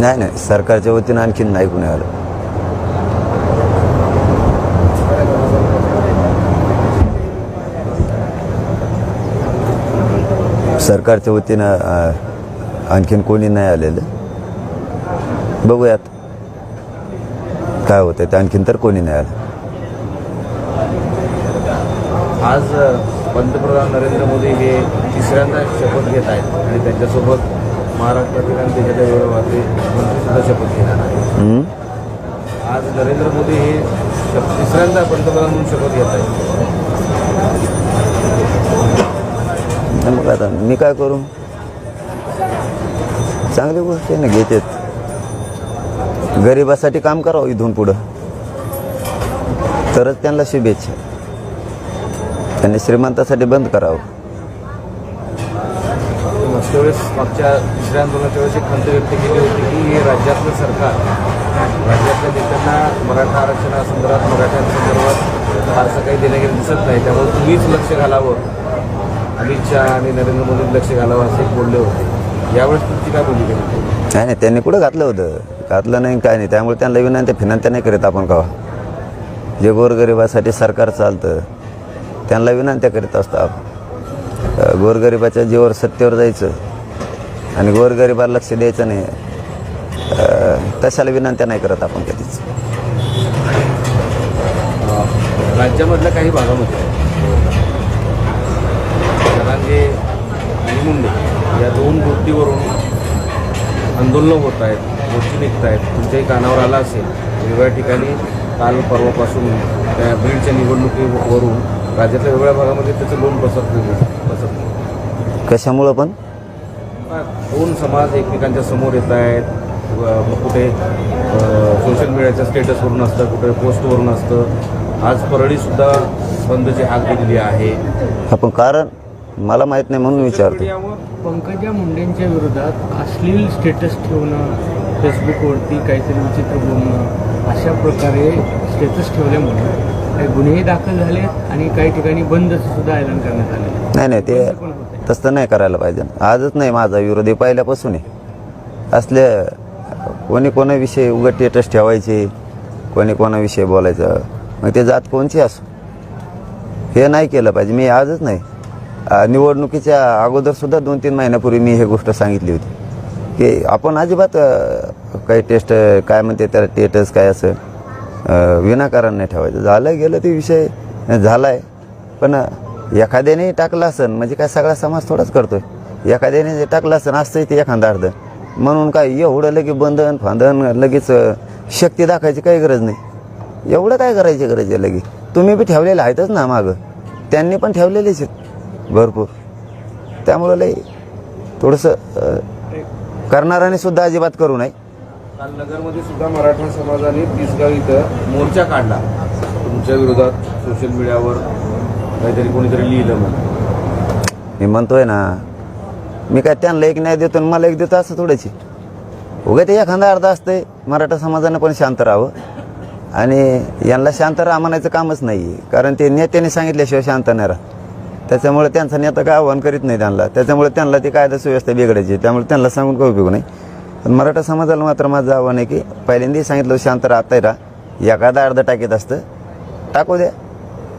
नाही नाही. सरकारच्या वतीनं आणखीन नाही कुणी आलं. सरकारच्या वतीनं आणखीन कोणी नाही आलेलं. बघूयात. काय होतं ते आणखीन तर कोणी नाही आलं. आज पंतप्रधान नरेंद्र मोदी हे तिसऱ्यांदा शपथ घेत आहेत आणि त्यांच्यासोबत महाराष्ट्रातील आणि देशाच्या व्यवहारातील मंत्रीसुद्धा शपथ घेणार आहेत? आज नरेंद्र मोदी हे शप- तिसऱ्यांदा पंतप्रधान म्हणून शपथ घेत आहेत. आणि मग आता मी काय करू? चांगली गोष्ट आहे ना घेतेत. गरिबासाठी काम करावं इथून पुढं. तरच त्यांना शुभेच्छा. त्यांनी श्रीमंतासाठी बंद करावं. मागच्या वेळेस मागच्या दुसऱ्या आंदोलनाच्या वेळेस एक खंत व्यक्त केली होती की हे राज्यातलं सरकार राज्यातल्या नेत्यांना मराठा आरक्षणासंदर्भात मराठ्यांसंदर्भात फारसं काही देणं गेलं दिसत नाही. त्यामुळे तुम्हीच लक्ष घालावं. अमित शहा आणि नरेंद्र मोदींनी लक्ष घालावं असे बोलले होते. यावेळेस तुमची काय भूमिका होती? नाही नाही त्यांनी कुठं घातलं होतं? घातलं नाही काय नाही. त्यामुळे त्यांना विनंती फिनंत्या नाही करीत आपण कवा. जे गोरगरिबासाठी सरकार चालतं त्यांना विनंत्या करीत असतो आपण. गोरगरिबाच्या जीवर सत्तेवर जायचं. आणि गोरगरिबाला लक्ष द्यायचं नाही. अं, तशाला विनंत्या नाही करत आपण कधीच. राज्यामधल्या काही भागामध्ये आणि मुंडे या दोन गोष्टीवरून आंदोलनं होत आहेत मोर्चे निघत आहेत. तुमच्याही कानावर आला असेल वेगवेगळ्या ठिकाणी काल परवापासून त्या बीडच्या निवडणुकीवरून राज्यातल्या वेगवेगळ्या भागामध्ये त्याचं लोन पसरत पसरत कशामुळं पण? दोन समाज एकमेकांच्या समोर येत आहेत. कुठे सोशल मीडियाच्या स्टेटसवरून असतं कुठे पोस्टवरून असतं. आज परळीसुद्धा बंदची हाक दिलेली आहे. आपण कारण मला माहीत नाही म्हणून विचारतो पंकजा मुंडेंच्या विरोधात अश्लील स्टेटस ठेवणं फेसबुकवरती काहीतरी विचित्र बोलणं अशा प्रकारे स्टेटस ठेवल्यामुळे काही गुन्हेही दाखल झाले आणि काही ठिकाणी बंदचं सुद्धा ऐलान करण्यात आले नाही नाही ते तसं नाही करायला पाहिजे. आजच नाही माझा विरोधी पहिल्यापासून आहे असले कोणी कोणाविषयी उघड टेटस ठेवायचे. कोणी कोणाविषयी बोलायचं. मग ते जात कोणची असो? हे नाही केलं पाहिजे. मी आजच नाही. निवडणुकीच्या अगोदरसुद्धा दोन तीन महिन्यापूर्वी मी हे गोष्ट सांगितली होती. की आपण अजिबात काही टेस्ट काय म्हणते त्याला टेटस काय असं विनाकारण नाही ठेवायचं. झालं गेलं ते विषय झाला आहे पण एखाद्याने टाकला सण म्हणजे काय सगळा समाज थोडाच करतोय. एखाद्याने जे टाकलं असन असतंय ते एखादा अर्ध. म्हणून काय एवढं लगेच बंधन फांदन लगेच शक्ती दाखवायची काही गरज नाही. एवढं काय करायची गरज आहे लगेच? तुम्ही बी ठेवलेलं आहेतच ना मागं. त्यांनी पण ठेवलेलेच आहेत भरपूर. त्यामुळं लई थोडंसं करणाऱ्याने सुद्धा अजिबात करू नये. काल नगरमध्ये सुद्धा मराठा समाजाने तिसगाव इथं मोर्चा काढला. तुमच्या विरोधात सोशल मीडियावर काहीतरी कोणीतरी लिहिलं मग. मी म्हणतोय ना मी काय त्यांना एक न्याय देतो आणि मला एक देतो असं थोडंशी. उगा ते एखादा अर्धा असते मराठा समाजानं पण शांत राहावं. आणि यांना शांत राहा म्हणायचं कामच नाही कारण ते नेत्याने सांगितल्याशिवाय शांत नाही राहत. त्याच्यामुळे त्यांचा नेता काय आव्हान करीत नाही त्यांना. त्याच्यामुळे त्यांना ती कायदा सुव्यवस्था बिघडायची. त्यामुळे त्यांना सांगून काही उपयोग नाही. पण मराठा समाजाला मात्र माझं आव्हान आहे की पहिल्यांदाही सांगितलं शांत राहताय राहा. एखादा अर्ध टाकीत असतं टाकू द्या.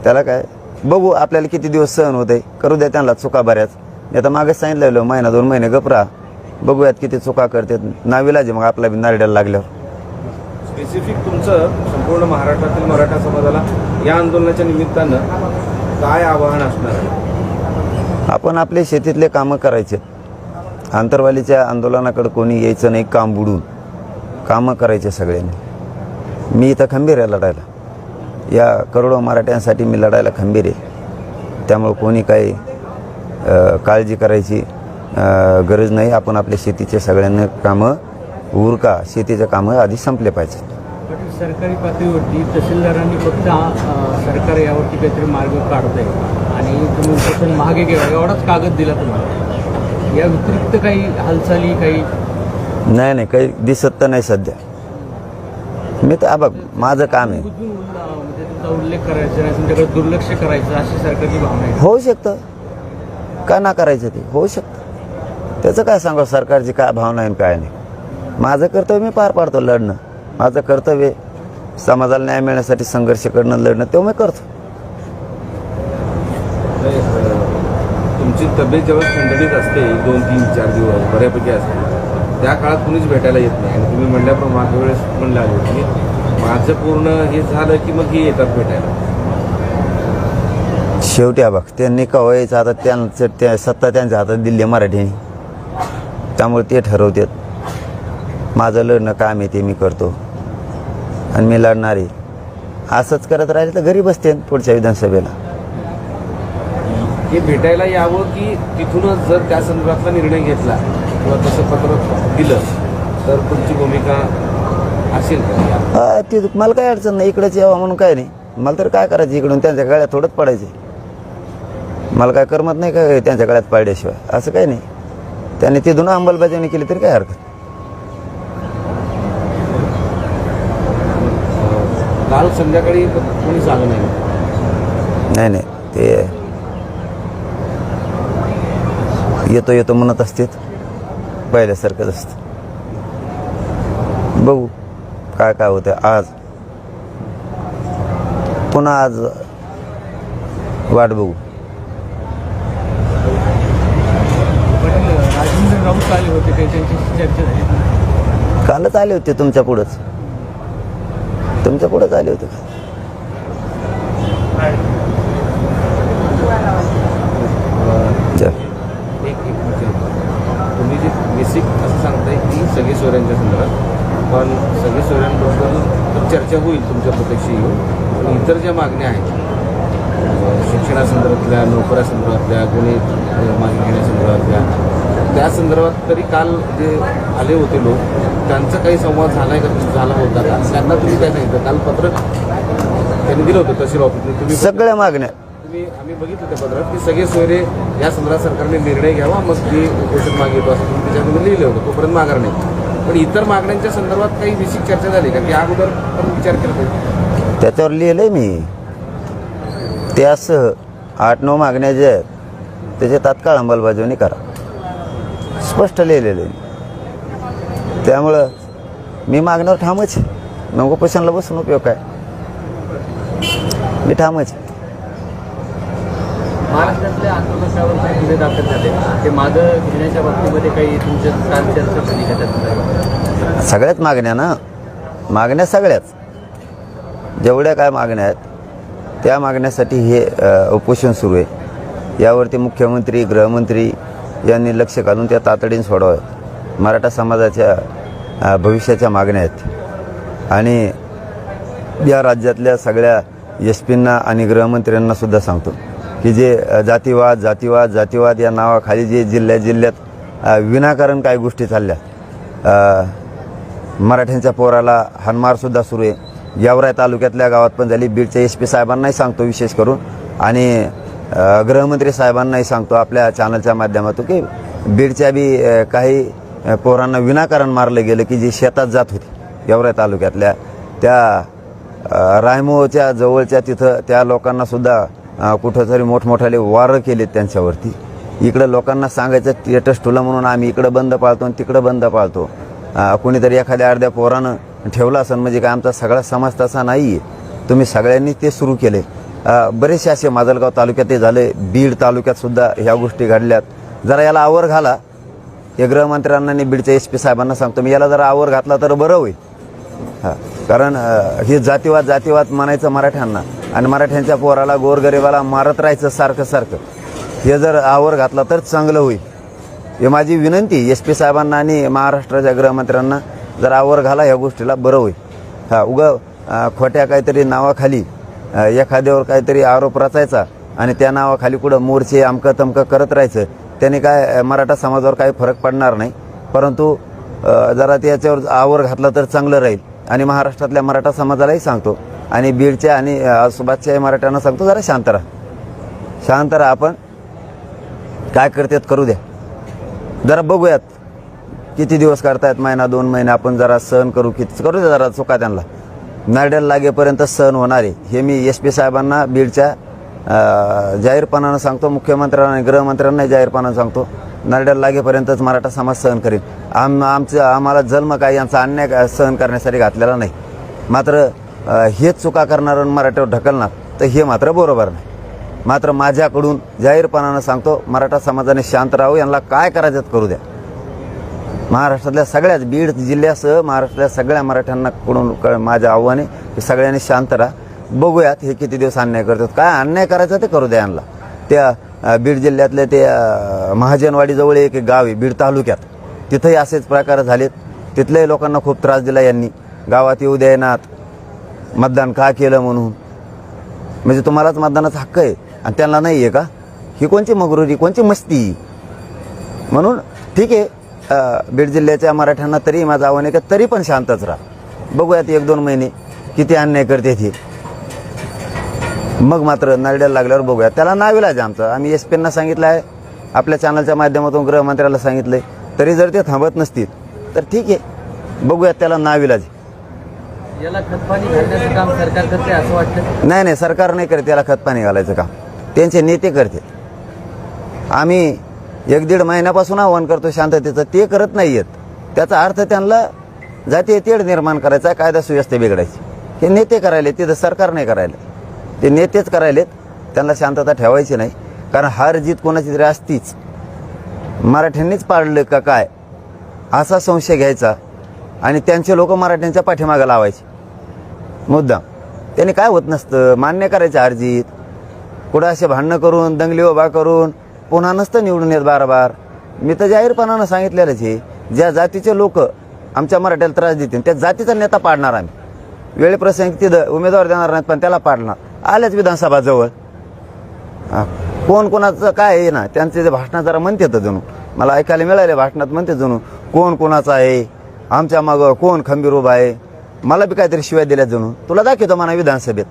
त्याला काय बघू आपल्याला किती दिवस सहन होते करू द्या त्यांना चुका बऱ्याच. मी आता मागेच सांगितलेलं महिना दोन महिने गपरा बघूयात किती चुका करतात नाविलाज मग आपला बी नारड्याला लागल्यावर. स्पेसिफिक तुमचं संपूर्ण महाराष्ट्रातील मराठा समाजाला या आंदोलनाच्या निमित्तानं काय आवाहन असणार आहे? आपण आपले शेतीतले कामं करायचे. आंतरवालीच्या आंदोलनाकडे कोणी यायचं नाही काम बुडून. कामं करायचे सगळ्यांनी. मी इथं खंबीर आहे लढायला. या करोडो मराठ्यांसाठी मी लढायला खंबीर आहे. त्यामुळं कोणी काही काळजी करायची गरज नाही. आपण आपल्या शेतीचे सगळ्यांना कामं उरका शेतीचे कामं आधी संपले पाहिजे सरकारी पातळीवरती तहसीलदारांनी फक्त सरकार यावरती काहीतरी मार्ग काढतंय. आणि तुम्ही उपोषण मागे घ्या एवढाच कागद दिला तुम्हाला. या व्यतिरिक्त काही हालचाली काही? नाही नाही काही दिसत तर नाही सध्या. मी तर बघ माझं काम आहे. उल्लेख करायचा नाही तुमच्याकडे दुर्लक्ष करायचं अशी सरकारची भावना आहे. होऊ शकतं. का ना करायचं ते? होऊ शकतं. त्याचं काय सांगा सरकारची काय भावना आहे आणि काय नाही? माझं कर्तव्य मी पार पाडतो लढणं. माझं कर्तव्य. समाजाला न्याय मिळण्यासाठी संघर्ष करणं लढणं ते मी करतो. तुमची तब्येत जेव्हा खंडणीत असते दोन तीन चार दिवस बऱ्यापैकी असते. त्या काळात कुणीच भेटायला येत नाही. आणि तुम्ही म्हणल्याप्रमाणे मागच्या वेळेस म्हणलं आले की माझं पूर्ण हे झालं की मग हे येतात भेटायला. शेवटी हा बघ त्यांनी कवायचं आता त्यांचं त्या सत्ता त्यांच्या हातात दिली आहे मराठीने. त्यामुळे ते ठरवतात. माझं लढणं काम आहे ते मी करतो. आणि मी लढणार आहे. असंच करत राहिले तर घरी बसते पुढच्या विधानसभेला. हे भेटायला यावं की तिथूनच जर त्या संदर्भातला निर्णय घेतला किंवा तसं पत्र दिलं तर तुमची भूमिका असेल हा ते मला काय अडचण नाही इकडेच यावं म्हणून काय नाही. मला तर काय करायचं इकडून? त्यांच्या गळ्यात थोडंच पडायचे मला काय करमत नाही काय त्यांच्या गळ्यात पाडल्याशिवाय? असं काही नाही. त्यांनी तिथून अंमलबजावणी केली तरी काय हरकत काल संध्याकाळी कोणीच आलं नाही? नाही नाही. ते येतो येतो म्हणत असतेत पहिल्यासारखंच असतं. बघू. काय काय होतं आज? पुन्हा आज वाट बघू. राजेंद्र राऊत आले होते काही चर्चा झाली कालच आले होते तुमच्या पुढंच. तुमच्या पुढंच आले होते चल. तुम्ही जे बेसिक असं सांगताय की सगळे सोयऱ्यांच्या संदर्भात. पण सगळे सोयऱ्यांबद्दल चर्चा होईल तुमच्या प्रत्यक्ष येऊन. पण इतर ज्या मागण्या आहेत शिक्षणासंदर्भातल्या नोकऱ्यासंदर्भातल्या कोणी मागणी घेण्यासंदर्भातल्या त्या संदर्भात तरी काल जे आले होते लोक त्यांचा काही संवाद झाला आहे का झाला होता का? त्यांना तुम्ही काय सांगितलं? काल पत्रक त्यांनी दिलं होतं तहसील ऑफिसने. तुम्ही सगळ्या मागण्या. तुम्ही आम्ही बघितलं त्या पत्रात की सगळे सोयरे या संदर्भात सरकारने निर्णय घ्यावा मग ती उपोषण मागितो असं तुम्ही त्याच्यामध्ये लिहिलं होतं. तोपर्यंत माघार नाही. पण इतर मागण्यांच्या संदर्भात काही विशेष चर्चा झाली का? की अगोदर पण विचार करत होते त्याच्यावर लिहिलंय मी. त्यासह आठ नऊ मागण्या ज्या आहेत त्याची तात्काळ अंमलबजावणी करा. स्पष्ट लिहिलेलं आहे. त्यामुळं मी मागण्यावर ठामच आहे. मग बसून उपयोग काय? मी ठामच आहे. महाराष्ट्रातल्या आंदोलकावर काही गुन्हे दाखल झाले? ते मागं घेण्याच्या बाबतीमध्ये काही तुमच्या काल चर्चा झाली का सगळ्याच मागण्या ना? मागण्या सगळ्याच. जेवढ्या काय मागण्या आहेत त्या मागण्यासाठी हे उपोषण सुरू आहे. यावरती मुख्यमंत्री गृहमंत्री यांनी लक्ष घालून त्या तातडीने सोडवाव्यात मराठा समाजाच्या भविष्याच्या मागण्या आहेत. आणि या राज्यातल्या सगळ्या एस पींना आणि गृहमंत्र्यांनासुद्धा सांगतो. की जे जातीवाद जातीवाद जातीवाद या नावाखाली जे जिल्ह्या जिल्ह्यात विनाकारण काही गोष्टी चालल्या. मराठ्यांच्या पोराला हानमारसुद्धा सुरू आहे. यावराय तालुक्यातल्या गावात पण झाली. बीडच्या एस पी साहेबांनाही सांगतो विशेष करून. आणि गृहमंत्री साहेबांनाही सांगतो आपल्या चॅनलच्या माध्यमातून की बीडच्या बी काही पोरांना विनाकारण मारलं गेलं की जे शेतात जात होती. यावराय तालुक्यातल्या त्या रायमोच्या जवळच्या तिथं त्या लोकांनासुद्धा कुठंतरी मोठमोठाले वारं केलेत त्यांच्यावरती. इकडं लोकांना सांगायचं स्टेटस ठुलं म्हणून आम्ही इकडं बंद पाळतो आणि तिकडं बंद पाळतो. कुणीतरी एखाद्या अर्ध्या पोरानं ठेवला असेल म्हणजे काय आमचा सगळा समाज तसा नाही आहे तुम्ही सगळ्यांनी ते सुरू केले. बरेचसे असे माजलगाव तालुक्यात ते झाले बीड तालुक्यात सुद्धा ह्या गोष्टी घडल्यात. जरा याला आवर घाला. हे गृहमंत्र्यांना आणि बीडच्या एस पी साहेबांना सांगतो मी याला जरा आवर घातला तर बरं होईल. हां कारण हे जातीवाद जातीवाद म्हणायचं मराठ्यांना. आणि मराठ्यांच्या पोराला गोरगरिबाला मारत राहायचं सारखं सारखं. हे जर आवर घातला तर चांगलं होईल. हे माझी विनंती एस पी साहेबांना आणि महाराष्ट्राच्या गृहमंत्र्यांना जर आवर घाला ह्या गोष्टीला बरं होईल. हा उगा खोट्या काहीतरी नावाखाली एखाद्यावर काहीतरी आरोप रचायचा आणि त्या नावाखाली कुठं मोर्चे अमकं तमकं करत राहायचं त्याने काय मराठा समाजावर काही फरक पडणार नाही. परंतु जरा त्याच्यावर आवर घातला तर चांगलं राहील. आणि महाराष्ट्रातल्या मराठा समाजालाही सांगतो. आणि बीडच्या आणि सुभाषच्या मराठ्यांना सांगतो जरा शांत राहा. शांत राहा आपण. काय करतात करू द्या. जरा बघूयात किती दिवस करतायत महिना दोन महिने आपण जरा सहन करू किती करू द्या जरा चुका त्यांना. नाड्याला लागेपर्यंत सहन होणार आहे. हे मी एस पी साहेबांना बीडच्या जाहीरपणानं सांगतो मुख्यमंत्र्यांना आणि गृहमंत्र्यांनाही जाहीरपणानं सांगतो नरड्याला लागेपर्यंतच मराठा समाज सहन करेल आम आमचं आम्हाला जन्म काय यांचा अन्याय सहन करण्यासाठी घातलेला नाही. मात्र हे हेच चुका करणारं मराठ्यावर ढकलणार तर हे मात्र बरोबर नाही. मात्र माझ्याकडून जाहीरपणानं सांगतो मराठा समाजाने शांत राहू यांना काय करायचं करू द्या. महाराष्ट्रातल्या सगळ्याच बीड जिल्ह्यासह महाराष्ट्रातल्या सगळ्या मराठ्यांना कडून क- माझं आव्हान आहे की सगळ्यांनी शांत राहा. बघूयात हे किती दिवस अन्याय करतात काय अन्याय करायचा ते करू द्या यांना. त्या बीड जिल्ह्यातल्या ते महाजनवाडीजवळ एक गाव आहे बीड तालुक्यात. तिथंही असेच प्रकार झालेत. तिथल्याही लोकांना खूप त्रास दिला यांनी. गावात येऊ द्यायनात मतदान का केलं म्हणून? म्हणजे तुम्हालाच मतदानाचा हक्क आहे आणि त्यांना नाही आहे का? ही कोणची मगरुरी कोणची मस्ती म्हणून ठीक आहे बीड जिल्ह्याच्या मराठ्यांना तरी माझं आव्हान आहे का तरी पण शांतच राहा. बघूयात एक दोन महिने किती अन्याय करते ते. मग मात्र नरड्याला लागल्यावर बघूया त्याला नाविलाज आमचं. आम्ही एस पींना सांगितलं आहे. आपल्या चॅनलच्या माध्यमातून गृहमंत्र्याला सांगितलं आहे तरी जर ते थांबत नसतील तर ठीक आहे. बघूयात त्याला नाविलाज याला खतपाणी घालण्याचं काम सरकार करते असं वाटतं? नाही नाही सरकार नाही करत त्याला खतपाणी घालायचं काम. त्यांचे नेते करते. आम्ही एक दीड महिन्यापासून आव्हान करतो शांततेचं ते करत नाही आहेत त्याचा अर्थ त्यांना जातीय तेढ निर्माण करायचा कायदा सुव्यवस्था बिघडायची. हे नेते करायले तिथं सरकार नाही करायला. ते नेतेच करायलेत त्यांना शांतता ठेवायची नाही. कारण हार जीत कोणाची तरी असतीच. मराठ्यांनीच पाडलं का काय? असा संशय घ्यायचा आणि त्यांचे लोक मराठ्यांच्या पाठीमागं लावायचे. मुद्दाम. त्याने काय होत नसतं? मान्य करायचं अर्जित. कुठं असे भांडणं करून दंगली उभा करून पुन्हा नसतं निवडून येत बार बार मी तर जाहीरपणानं सांगितलेलंच आहे ज्या जातीचे लोक आमच्या मराठ्याला त्रास देतील त्या जातीचा नेता पाडणार आम्ही. वेळेप्रसंगी तिथं उमेदवार देणार नाहीत पण त्याला पाडणार. आल्याच विधानसभा जवळ कोण कोणाचं काय आहे ना त्यांचे जे भाषणात जरा म्हणते तर जणू. मला ऐकायला मिळाले भाषणात म्हणते जणू. कोण कोणाचं आहे? आमच्या मागं कोण खंबीर उभा आहे? मला बी काहीतरी शिवाय दिल्या जणू. तुला दाखवतो म्हणा विधानसभेत.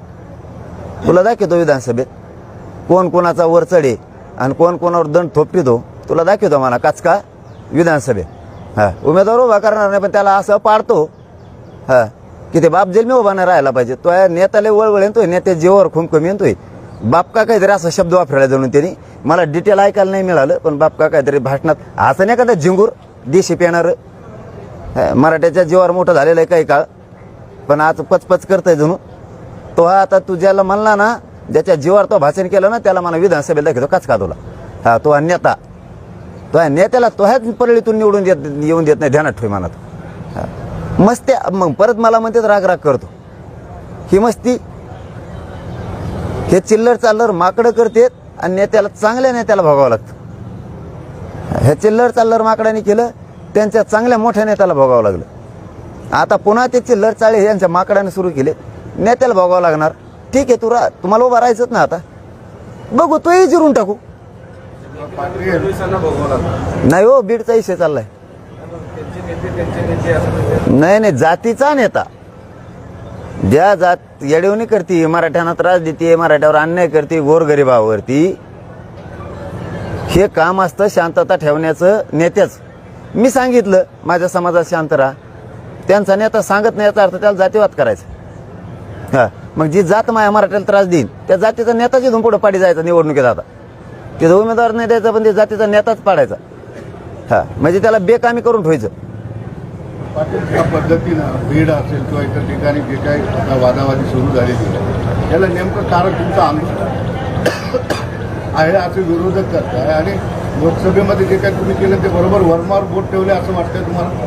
तुला दाखवतो विधानसभेत. कोण कोणाचा वर चढे आणि कोण कोणावर दंड थोपटितो तुला दाखवतो म्हणा काचका विधानसभेत. हा उमेदवार उभा करणार नाही पण त्याला असं पाडतो. हा की ते बाप जेलमी उभा नाही राहायला पाहिजे. तो या नेत्याला वळवळ येतोय नेत्या जीवावर खूप कमी येतोय. बाप का काहीतरी असा शब्द वापरायला जाणून त्यांनी? मला डिटेल ऐकायला नाही मिळालं पण बाप का काहीतरी भाषणात असं नाही का झिंगूर देशी पेणार? मराठ्याच्या जीवावर मोठं झालेलं आहे काही काळ. पण आज पचपच करतोय जणू. तो हा आता तू ज्याला म्हणला ना ज्याच्या जीवावर तो भाषण केलं ना त्याला मला विधानसभेला दाखवतो. काच का तुला? हा तो हा नेता. तो ह्या नेत्याला तो ह्याच परळीतून निवडून देत येऊन देत नाही ध्यानात ठेव मनात. मस्त मस्ती मग परत मला म्हणते राग राग करतो. ही मस्ती हे चिल्लर चाललर माकडं करतेत आणि नेत्याला चांगल्या नेत्याला भोगावं लागतं. हे चिल्लर चाललर माकडाने केलं त्यांच्या चांगल्या मोठ्या नेत्याला भोगावं लागलं. आता पुन्हा त्याची चिल्लर यांच्या माकडाने सुरू केले. नेत्याला भोगावं लागणार. ठीक आहे तुरा तुम्हाला उभा राहायचंच ना आता. बघू तोही जिरून टाकू. नाही हो बीडचा विषय चाललाय. नाही नाही जातीचा नेता. ज्या जात येडवणी करते मराठ्यांना त्रास देते मराठ्यावर अन्याय करते गोरगरिबावरती हे काम असतं शांतता ठेवण्याचं नेत्याच. मी सांगितलं माझ्या समाजात शांत राहा. त्यांचा नेता सांगत नाही याचा अर्थ त्याला जातीवाद करायचा. हा. मग जी जात माया मराठ्याला त्रास देईन त्या जातीचा नेताच इथून पुढे पाडी जायचा निवडणुकीत आता. तिथं उमेदवार नाही द्यायचा पण ते जातीचा नेताच पाडायचा. हा. म्हणजे त्याला बेकामी करून ठेवायचं. पाटील पद्धतीनं बीड असेल किंवा इतर ठिकाणी जे काही आता वादावादी सुरू झालेली याला नेमकं कारण तुमचं आंदोलन आहे असे विरोधक करताय. आणि लोकसभेमध्ये जे काही तुम्ही केलं ते बरोबर वरमार बोट ठेवले असं वाटतंय तुम्हाला?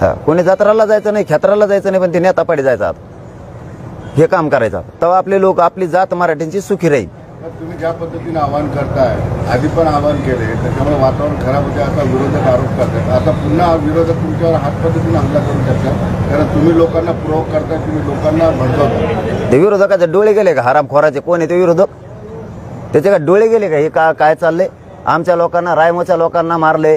हा. कोणी जत्राला जायचं नाही खेत्राला जायचं नाही पण ते नेता पाडी जायचं आता. हे काम करायचं तेव्हा आपले लोक आपली जात मराठ्यांची सुखी राहील. तुम्ही ज्या पद्धतीने आवाहन करताय आधी पण आवाहन केले त्याच्यामुळे वातावरण खराब होते आता विरोधक आरोप करतात. आता पुन्हा विरोधक तुमच्यावर हात पद्धतीने हमला करू शकतात. कारण तुम्ही लोकांना प्रोवोक करताय तुम्ही लोकांना भडकवता ते विरोधकाचे डोळे गेले का? हरामखोराचे कोण आहे ते विरोधक? त्याचे का डोळे गेले का? हे का काय चाललंय? आमच्या लोकांना रायमोच्या लोकांना मारले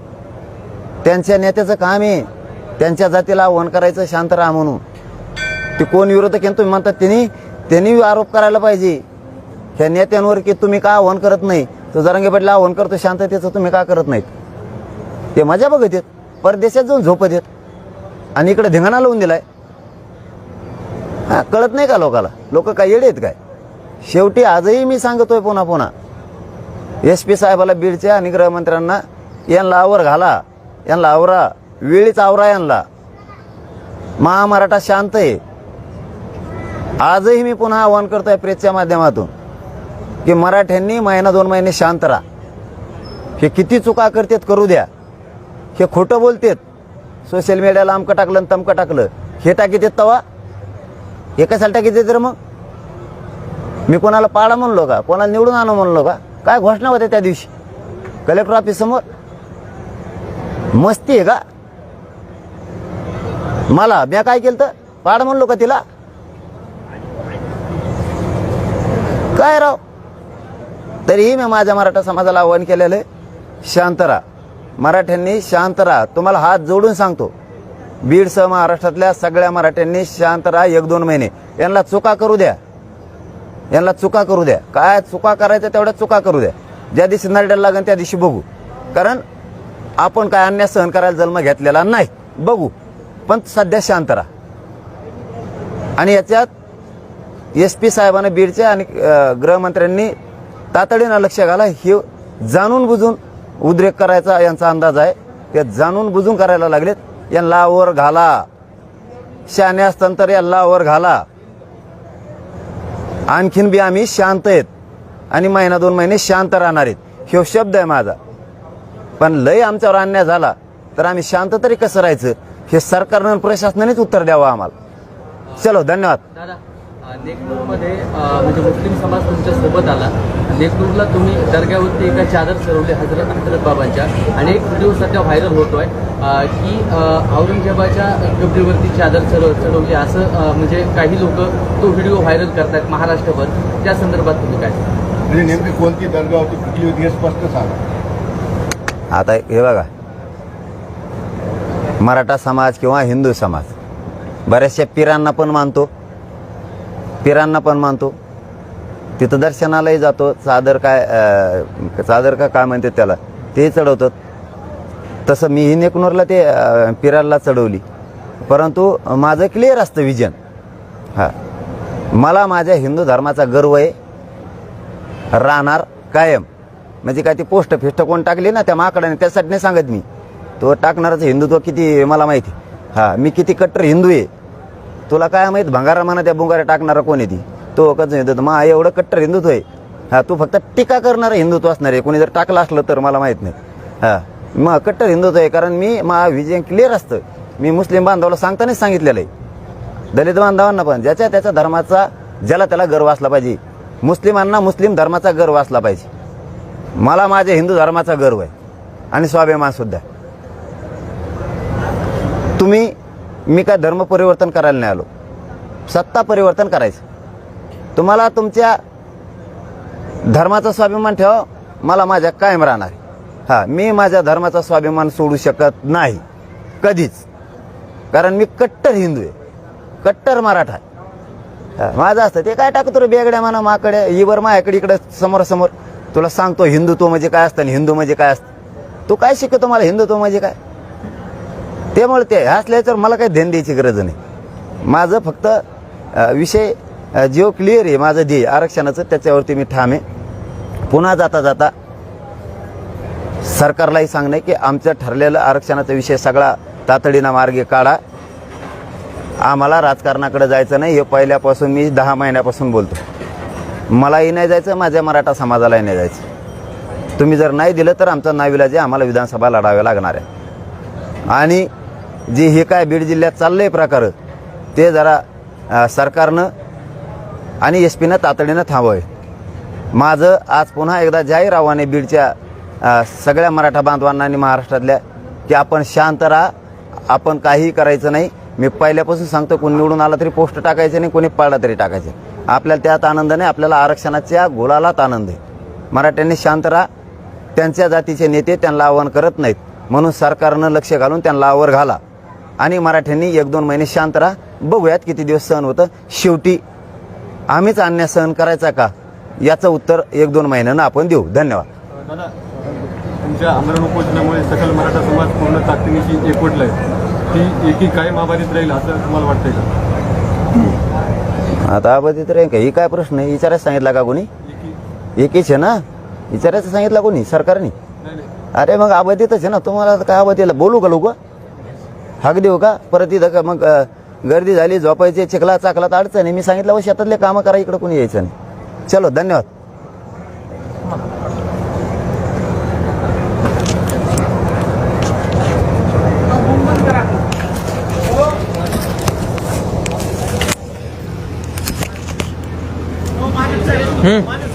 त्यांच्या नेत्याचं काम आहे. त्यांच्या जातीला आव्हान करायचं शांत राहा म्हणून. ते कोण विरोधक आहे तुम्ही म्हणतात त्यांनी त्यांनी आरोप करायला पाहिजे. ह्या नेत्यांवर की तुम्ही का आव्हान करत नाही? तो जरांगे पाटील आव्हान करतो शांततेचं तुम्ही का करत नाहीत? ते मजा बघत येत परदेशात जाऊन झोपत येत आणि इकडे धिंगाणा लावून दिलाय. हा कळत नाही का लोकाला? लोक काय येडे आहेत काय? शेवटी आजही मी सांगतोय पुन्हा पुन्हा. एस पी साहेबाला बीडच्या आणि गृहमंत्र्यांना यांना आवर घाला. यांना आवरा. वेळीच आवरा यांना महामराठा शांत आहे. आजही मी पुन्हा आवाहन करतोय प्रेसच्या माध्यमातून की मराठ्यांनी महिना दोन महिने शांत राहा. हे किती चुका करतात करू द्या. हे खोटं बोलतेत. सोशल मीडियाला आमकं टाकलं आणि तमकं टाकलं. हे टाकीत तवा? हे कशाला टाकीत तर मग? मी कोणाला पाडा म्हणलो का? कोणाला निवडून आणू म्हणलो का? काय घोषणा होत्या त्या दिवशी? कलेक्टर ऑफिस समोर? मस्ती आहे का? मला मी काय केलं तर पाड म्हणलो का तिला? काय राव? तरीही मी माझ्या मराठा समाजाला आव्हान केलेलं आहे. शांत राहा. मराठ्यांनी शांत राहा. तुम्हाला हात जोडून सांगतो. बीडसह महाराष्ट्रातल्या सगळ्या मराठ्यांनी शांत राहा एक दोन महिने. यांना चुका करू द्या. यांना चुका करू द्या. काय चुका करायच्या तेवढ्या चुका करू द्या. ज्या दिवशी नरड्याला लागेल त्या दिवशी बघू. कारण आपण काय अन्याय सहन करायला जन्म घेतलेला नाही. बघू. पण सध्या शांत राहा. आणि याच्यात एस पी साहेबांना बीडच्या आणि गृहमंत्र्यांनी तातडीनं लक्ष घाला. हे जाणून बुजून उद्रेक करायचा यांचा अंदाज आहे. ते जाणून बुजून करायला लागलेत. यांना वर घाला. शाने असताना तर यांना वर घाला. आणखीन बी आम्ही शांत आहेत. आणि महिना दोन महिने शांत राहणार आहेत. ह्यो शब्द आहे माझा. पण लय आमच्यावर अन्याय झाला तर आम्ही शांत तरी कसं राहायचं? हे सरकारनं प्रशासनानेच उत्तर द्यावं आम्हाला. चलो धन्यवाद. नेकनूरमध्ये म्हणजे मुस्लिम समाज तुमच्यासोबत आला. नेकनूरला तुम्ही दर्ग्यावरती एका चादर चढवली हजरत हजरत बाबांच्या. आणि एक व्हिडिओ सध्या व्हायरल होतोय. की औरंगजेबाच्या कबरीवरती चादर चढव चढवली. असं म्हणजे काही लोक तो व्हिडिओ व्हायरल करतायत महाराष्ट्रभर. त्या संदर्भात तुम्ही काय सांगाल? म्हणजे नेमकी कोणती दर्गा होती कुठली होती हे स्पष्ट सांगा. आता हे बघा. मराठा समाज किंवा हिंदू समाज बऱ्याचशा पिरांना पण मानतो. पिरांना पण मानतो. तिथं दर्शनालाही जातो. चादर काय चादर का काय म्हणतात त्याला ते चढवतात. तसं मीही नेकनूरला ते पिरायला पिराला चढवली. परंतु माझं क्लिअर असतं विजन हां. मला माझ्या हिंदू धर्माचा गर्व आहे. राहणार कायम. म्हणजे काय ती पोस्ट फिस्ट कोण टाकली ना त्या माकडाने त्यासाठी नाही सांगत मी. तो टाकणाराचं हिंदुत्व किती मला माहिती. हा मी किती कट्टर हिंदू आहे. तुला काय माहीत भंगारा म्हणा त्या बुंगारा टाकणारा कोण आहे ती? तो कसं हिंदुत्व मा एवढं कट्टर हिंदुत्व आहे. हा तू फक्त टीका करणारा हिंदुत्व असणार आहे. कोणी जर टाकलं असलं तर मला माहीत नाही. हा मग कट्टर हिंदुत्व आहे कारण मी मा विजय क्लिअर असतं. मी मुस्लिम बांधवाला सांगतानाच सांगितलेलं आहे. दलित बांधवांना पण ज्याच्या त्याच्या धर्माचा ज्याला त्याला गर्व असला पाहिजे. मुस्लिमांना मुस्लिम धर्माचा गर्व असला पाहिजे. मला माझ्या हिंदू धर्माचा गर्व आहे. आणि स्वाभिमानसुद्धा तुम्ही मी काय धर्म परिवर्तन करायला नाही आलो. सत्ता परिवर्तन करायचं. तुम्हाला तुमच्या धर्माचा स्वाभिमान ठेवा मला माझ्या कायम राहणार आहे. हा मी माझ्या धर्माचा स्वाभिमान सोडू शकत नाही. कधीच. कारण मी कट्टर हिंदू आहे. कट्टर मराठा आहे. हा, माझं असतं. ते काय टाकतो रे बेगड्या म्हणा माकडे इवर माझ्याकडे इकडे समोर समोर तुला सांगतो हिंदुत्व म्हणजे काय असतं आणि हिंदू म्हणजे काय असतं? तू काय शिकतो मला हिंदुत्व म्हणजे काय? त्यामुळे ते हसले तर मला काही ध्यान द्यायची गरज नाही. माझं फक्त विषय अ, क्लिअर आहे माझं ध्येय. आरक्षणाचं त्याच्यावरती मी ठाम आहे. पुन्हा जाता जाता सरकारलाही सांगणं की आमचं ठरलेलं आरक्षणाचा विषय सगळा तातडीनं मार्गे काढा. आम्हाला राजकारणाकडे जायचं नाही. हे पहिल्यापासून मी दहा महिन्यापासून बोलतो. मलाही नाही जायचं माझ्या मराठा समाजालाही नाही जायचं. तुम्ही जर नाही दिलं तर आमचा नाविलाजे आम्हाला विधानसभा लढावे लागणार आहे. आणि जे हे काय बीड जिल्ह्यात चाललंय प्रकार ते जरा सरकारनं आणि एस पीनं तातडीनं थांबवय माझं आज पुन्हा एकदा जाहीर आव्हाने बीडच्या सगळ्या मराठा बांधवांना आणि महाराष्ट्रातल्या की आपण शांत राहा आपण काहीही करायचं नाही. मी पहिल्यापासून सांगतो कोणी निवडून आला तरी पोस्ट टाकायचे नाही कोणी पळला तरी टाकायचे. आपल्याला त्यात आनंद नाही आपल्याला आरक्षणाच्या गुलालात आनंद आहे. मराठ्यांनी शांत राहा. त्यांच्या जातीचे नेते त्यांना आव्हान करत नाहीत. म्हणून सरकारनं लक्ष घालून त्यांना आवर घाला. आणि मराठ्यांनी एक दोन महिने शांत राहा. बघूयात किती दिवस सहन होतं. शेवटी आम्हीच अन्याय सहन करायचा का? याचं उत्तर एक दोन महिन्यानं आपण देऊ. धन्यवाद. तुमच्या आमरण उपोषणामुळे सकल मराठा समाज पूर्ण ताकदीनिशी एकवटलाय. ती एकी काय आभारीत राहील असं तुम्हाला वाटतंय का? आता अबाधित तर का ही काय प्रश्न आहे? विचारायचं सांगितला का कोणी? एकीच आहे ना? विचारायचं सांगितलं कोणी? सरकारने? अरे मग अबाधितच आहे ना? तुम्हाला काय अबाधितला? बोलू का लोक? हाक देऊ का? परत इथं का मग गर्दी झाली झोपायची चिखला चाकला तर अडचण आहे. मी सांगितलं व शेतातले कामं करा इकडं कोणी यायचं नाही. चलो धन्यवाद. 嗯。